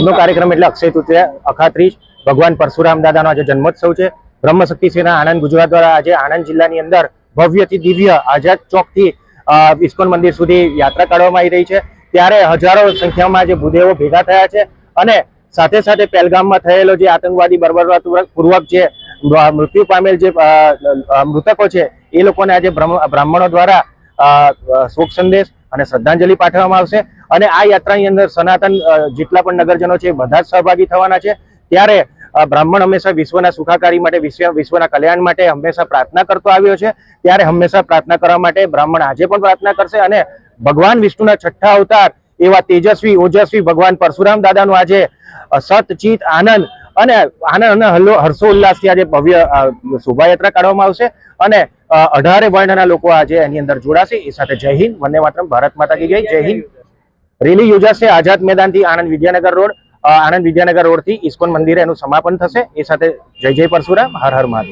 આજનો કાર્યક્રમ એટલે અક્ષય તૃતીય, અખાત્રીજ, ભગવાન પરશુરામ દાદાનો આજે જન્મોત્સવ છે. બ્રહ્મશક્તિ સેના આણંદ ગુજરાત દ્વારા આજે આણંદ જિલ્લાની અંદર ભવ્યથી દિવ્ય આઝાદ ચોકથી ઇસ્કોન મંદિર સુધી યાત્રા કાઢવામાં આવી રહી છે. ત્યારે હજારો સંખ્યામાં જે ભૂદેવો ભેગા થયા છે અને સાથે સાથે પહેલગામમાં થયેલો જે આતંકવાદી બર્બરતાપૂર્વક જે મૃત્યુ પામેલ જે મૃતકો છે, એ લોકોને આજે બ્રાહ્મણો દ્વારા શોક સંદેશ અને શ્રદ્ધાંજલિ પાઠવવામાં આવશે. અને આ યાત્રાની અંદર સનાતન જેટલા પણ નગરજનો છે બધા જ સહભાગી થવાના છે. ત્યારે બ્રાહ્મણ હંમેશા વિશ્વના સુખાકારી માટે, વિશ્વ, વિશ્વના કલ્યાણ માટે હંમેશા પ્રાર્થના કરતો આવ્યો છે. ત્યારે હંમેશા પ્રાર્થના કરવા માટે બ્રાહ્મણ આજે પણ પ્રાર્થના કરશે અને ભગવાન વિષ્ણુના છઠ્ઠા અવતાર એવા તેજસ્વી, ઓજસ્વી ભગવાન પરશુરામ દાદાનું આજે સતચિત સત ચિત આનંદ અને આના હર્ષોલ્લાસથી આજે ભવ્ય શોભાયાત્રા કાઢવામાં આવશે. અને અઢારે વર્ણના લોકો આજે એની અંદર જોડાશે. એ સાથે જય હિન્દ. વંદે માતરમ. ભારત માતા કી જય. જય હિન્દ. રેલી યોજાશે આઝાદ મેદાનથી આણંદ વિદ્યાનગર રોડ. આણંદ વિદ્યાનગર રોડથી ઇસ્કોન મંદિરે એનું સમાપન થશે. એ સાથે જય જય પરશુરામ. હર હર મહાદેવ.